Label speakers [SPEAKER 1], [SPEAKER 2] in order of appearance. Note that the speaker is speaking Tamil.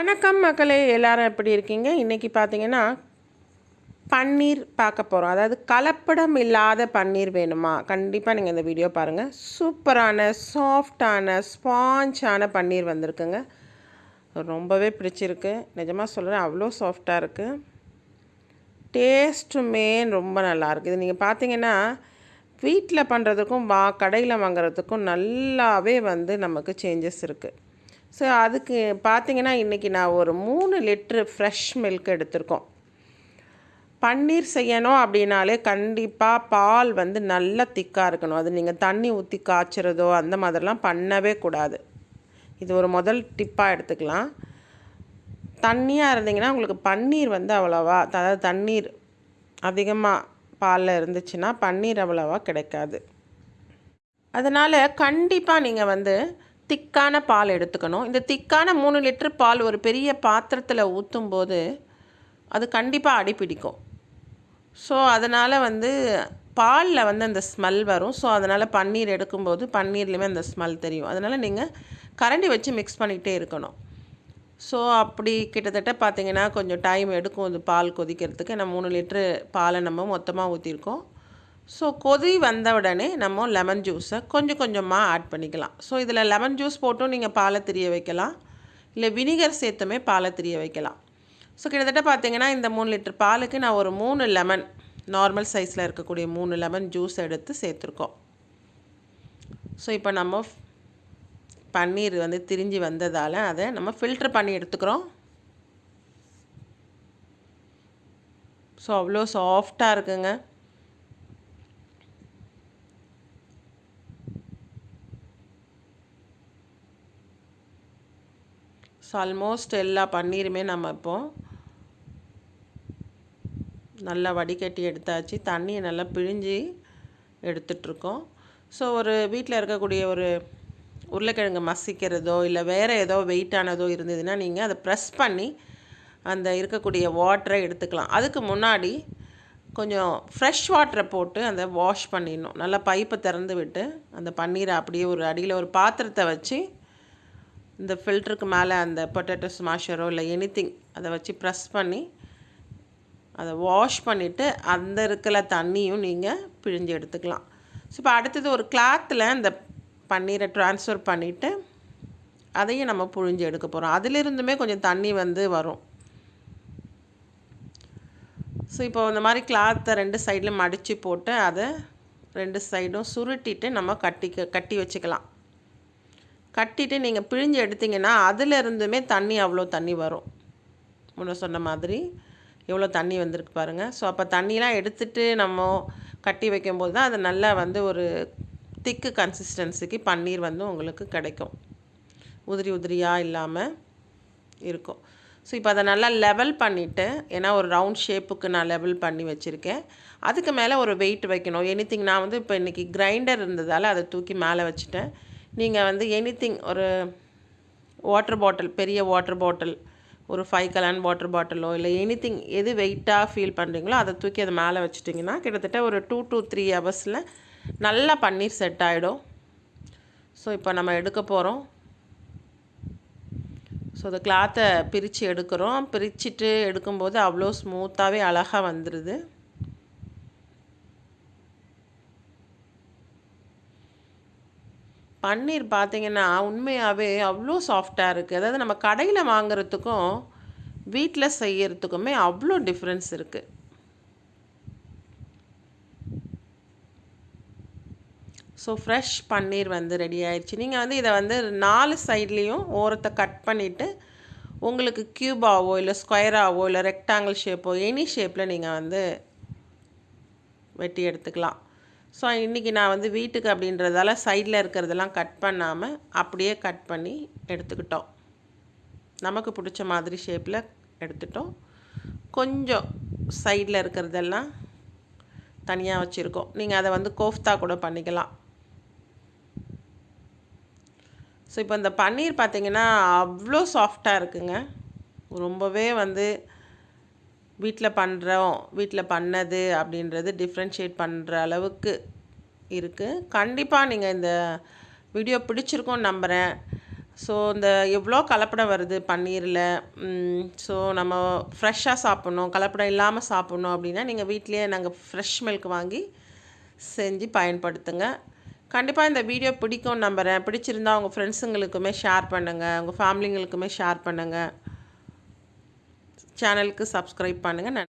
[SPEAKER 1] வணக்கம் மக்களே எல்லாரும் எப்படி இருக்கீங்க? இன்றைக்கி பார்த்தீங்கன்னா பன்னீர் பார்க்க போகிறோம் அதாவது கலப்படம் இல்லாத பன்னீர் வேணுமா? கண்டிப்பாக நீங்கள் இந்த வீடியோ பாருங்கள் சூப்பரான சாஃப்டான ஸ்பாஞ்சான பன்னீர் வந்திருக்குங்க. ரொம்பவே பிடிச்சிருக்கு. நிஜமாக சொல்கிறேன் அவ்வளோ சாஃப்டாக இருக்குது டேஸ்ட்டுமே ரொம்ப நல்லாயிருக்கு இது நீங்கள் பார்த்தீங்கன்னா வீட்டில் பண்ணுறதுக்கும் வா கடையில் வாங்குறதுக்கும் நல்லாவே வந்து நமக்கு சேஞ்சஸ் இருக்குது ஸோ அதுக்கு பார்த்தீங்கன்னா இன்றைக்கி நான் ஒரு மூணு லிட்ரு ஃப்ரெஷ் மில்க் எடுத்திருக்கோம். பன்னீர் செய்யணும் அப்படின்னாலே கண்டிப்பாக பால் வந்து நல்லா திக்காக இருக்கணும். அது நீங்கள் தண்ணி ஊற்றி காய்ச்சறதோ அந்த மாதிரிலாம் பண்ணவே கூடாது. இது ஒரு முதல் டிப்பாக எடுத்துக்கலாம். தண்ணியாக இருந்தீங்கன்னா உங்களுக்கு பன்னீர் வந்து அவ்வளோவா அதாவது தண்ணீர் அதிகமாக பாலில் இருந்துச்சுன்னா பன்னீர் அவ்வளோவா கிடைக்காது. அதனால் கண்டிப்பாக நீங்கள் வந்து திக்கான பால் எடுத்துக்கணும். இந்த திக்கான மூணு லிட்டர் பால் ஒரு பெரிய பாத்திரத்தில் ஊற்றும் போது அது கண்டிப்பாக அடிப்பிடிக்கும் ஸோ அதனால் வந்து பாலில் வந்து அந்த ஸ்மெல் வரும். ஸோ அதனால் பன்னீர் எடுக்கும்போது பன்னீர்லேயுமே அந்த ஸ்மெல் தெரியும். அதனால் நீங்கள் கரண்டி வச்சு மிக்ஸ் பண்ணிகிட்டே இருக்கணும். ஸோ அப்படி கிட்டத்தட்ட பார்த்தீங்கன்னா கொஞ்சம் டைம் எடுக்கும். இந்த பால் கொதிக்கிறதுக்கு. நம்ம மூணு லிட்ரு பாலை நம்ம மொத்தமாக ஊற்றிருக்கோம் ஸோ கொதி வந்த உடனே நம்ம லெமன் ஜூஸை கொஞ்சம் கொஞ்சமாக ஆட் பண்ணிக்கலாம். ஸோ இதில் லெமன் ஜூஸ் போட்டும் நீங்கள் பாலை திரிய வைக்கலாம். இல்லை வினிகர் சேர்த்துமே பாலை திரிய வைக்கலாம். ஸோ கிட்டத்தட்ட பார்த்தீங்கன்னா இந்த மூணு லிட்டர் பாலுக்கு நான் ஒரு மூணு லெமன் நார்மல் சைஸில் இருக்கக்கூடிய மூணு லெமன் ஜூஸ் எடுத்து சேர்த்துருக்கோம். ஸோ இப்போ நம்ம பன்னீர் வந்து திரிஞ்சு வந்ததால் அதை நம்ம ஃபில்ட்ரு பண்ணி எடுத்துக்கிறோம். ஸோ அவ்வளோ சாஃப்டாக இருக்குங்க. ஸோ ஆல்மோஸ்ட் எல்லா பன்னீருமே நம்ம இப்போ நல்லா வடிகட்டி எடுத்தாச்சு. தண்ணியை நல்லா பிழிஞ்சு எடுத்துட்ருக்கோம். ஸோ ஒரு வீட்டில் இருக்கக்கூடிய ஒரு உருளைக்கிழங்கு மசிக்கிறதோ இல்லை வேறு ஏதோ வெயிட்டானதோ இருந்ததுன்னா நீங்கள் அதை ப்ரெஸ் பண்ணி அந்த இருக்கக்கூடிய வாட்டரை எடுத்துக்கலாம். அதுக்கு முன்னாடி கொஞ்சம் ஃப்ரெஷ் வாட்டரை போட்டு அதை வாஷ் பண்ணிடணும். நல்லா பைப்பை திறந்து விட்டு அந்த பன்னீரை அப்படியே ஒரு அடியில் ஒரு பாத்திரத்தை வச்சு இந்த ஃபில்டருக்கு மேலே அந்த பொட்டேட்டோ ஸ்மாஷரோ இல்லை எனி திங் அதை வச்சு ப்ரெஸ் பண்ணி அதை வாஷ் பண்ணிவிட்டு அந்த இருக்கிற தண்ணியும் நீங்கள் பிழிஞ்சு எடுத்துக்கலாம். ஸோ இப்போ அடுத்தது ஒரு கிளாத்தில் இந்த பன்னீரை ட்ரான்ஸ்ஃபர் பண்ணிவிட்டு அதையும் நம்ம புழிஞ்சு எடுக்க போகிறோம் அதிலிருந்துமே கொஞ்சம் தண்ணி வந்து வரும். ஸோ இப்போ இந்த மாதிரி கிளாத்தை ரெண்டு சைடில் மடித்து போட்டு அதை ரெண்டு சைடும் சுருட்டிட்டு நம்ம கட்டி கட்டி வச்சுக்கலாம். கட்டிட்டு நீங்கள் பிழிஞ்சு எடுத்திங்கன்னா அதிலிருந்துமே தண்ணி அவ்வளோ தண்ணி வரும். முன்ன சொன்ன மாதிரி எவ்வளோ தண்ணி வந்திருக்கு பாருங்கள் ஸோ அப்போ தண்ணியெலாம் எடுத்துகிட்டு நம்ம கட்டி வைக்கும்போது தான் அது நல்லா வந்து ஒரு திக்கு கன்சிஸ்டன்சிக்கு பன்னீர் வந்து உங்களுக்கு கிடைக்கும். உதிரி உதிரியாக இல்லாமல் இருக்கும். ஸோ இப்போ அதை நல்லா லெவல் பண்ணிவிட்டு ஏன்னா ஒரு ரவுண்ட் ஷேப்புக்கு நான் லெவல் பண்ணி வச்சுருக்கேன். அதுக்கு மேலே ஒரு வெயிட் வைக்கணும். எனிதிங் நான் வந்து இப்போ இன்றைக்கி கிரைண்டர் இருந்ததால் அதை தூக்கி மேலே வச்சுட்டேன். நீங்கள் வந்து எனிதிங் ஒரு வாட்டர் பாட்டில் பெரிய வாட்டர் பாட்டில் ஒரு ஃபைவ் கலான் வாட்டர் பாட்டிலோ இல்லை எனிதிங் எது வெயிட்டாக ஃபீல் பண்ணுறீங்களோ அதை தூக்கி அதை மேலே வச்சுட்டிங்கன்னா கிட்டத்தட்ட ஒரு டூ டு த்ரீ ஹவர்ஸில் நல்லா பன்னீர் செட் ஆகிடும் ஸோ இப்போ நம்ம எடுக்க போகிறோம் ஸோ அந்த கிளாத்தை பிரித்து எடுக்கிறோம். பிரிச்சுட்டு எடுக்கும்போது அவ்வளோ ஸ்மூத்தாகவே அழகாக வந்துடுது பன்னீர் பார்த்திங்கன்னா உண்மையாகவே அவ்வளோ சாஃப்டாக இருக்குது அதாவது நம்ம கடையில் வாங்குறதுக்கும் வீட்டில் செய்யறதுக்குமே அவ்வளோ டிஃப்ரென்ஸ் இருக்குது ஸோ ஃப்ரெஷ் பன்னீர் வந்து ரெடி ஆயிடுச்சு நீங்கள் வந்து இதை வந்து நாலு சைட்லேயும் ஓரத்தை கட் பண்ணிவிட்டு உங்களுக்கு க்யூபாவோ இல்லை ஸ்கொயராகவோ இல்லை ரெக்டாங்கிள் ஷேப்போ எனி ஷேப்பில் நீங்கள் வந்து வெட்டி எடுத்துக்கலாம். ஸோ இன்றைக்கி நான் வந்து வீட்டுக்கு அப்படின்றதால சைடில் இருக்கிறதெல்லாம் கட் பண்ணாமல் அப்படியே கட் பண்ணி எடுத்துக்கிட்டோம். நமக்கு பிடிச்ச மாதிரி ஷேப்பில் எடுத்துட்டோம். கொஞ்சம் சைடில் இருக்கிறதெல்லாம் தனியாக வச்சுருக்கோம். நீங்கள் அதை வந்து கோஃப்தா கூட பண்ணிக்கலாம். ஸோ இப்போ இந்த பன்னீர் பார்த்திங்கன்னா அவ்வளோ சாஃப்டாக இருக்குங்க. ரொம்பவே வந்து வீட்டில் பண்ணுறோம் வீட்டில் பண்ணது அப்படின்றது டிஃப்ரென்ஷியேட் பண்ணுற அளவுக்கு இருக்குது கண்டிப்பாக நீங்கள் இந்த வீடியோ பிடிச்சிருக்கோன்னு நம்புகிறேன் ஸோ இந்த எவ்வளோ கலப்படம் வருது பன்னீரில் ஸோ நம்ம ஃப்ரெஷ்ஷாக சாப்பிட்ணும் கலப்படம் இல்லாமல் சாப்பிட்ணும் அப்படின்னா நீங்கள் வீட்டிலேயே நாங்கள் ஃப்ரெஷ் மில்க் வாங்கி செஞ்சு பயன்படுத்துங்க. கண்டிப்பாக இந்த வீடியோ பிடிக்கும் நம்புகிறேன் பிடிச்சிருந்தா உங்கள் ஃப்ரெண்ட்ஸுங்களுக்குமே ஷேர் பண்ணுங்கள் உங்கள் ஃபேமிலிங்களுக்குமே ஷேர் பண்ணுங்கள் சேனலுக்கு சப்ஸ்கிரைப் பண்ணுங்கள்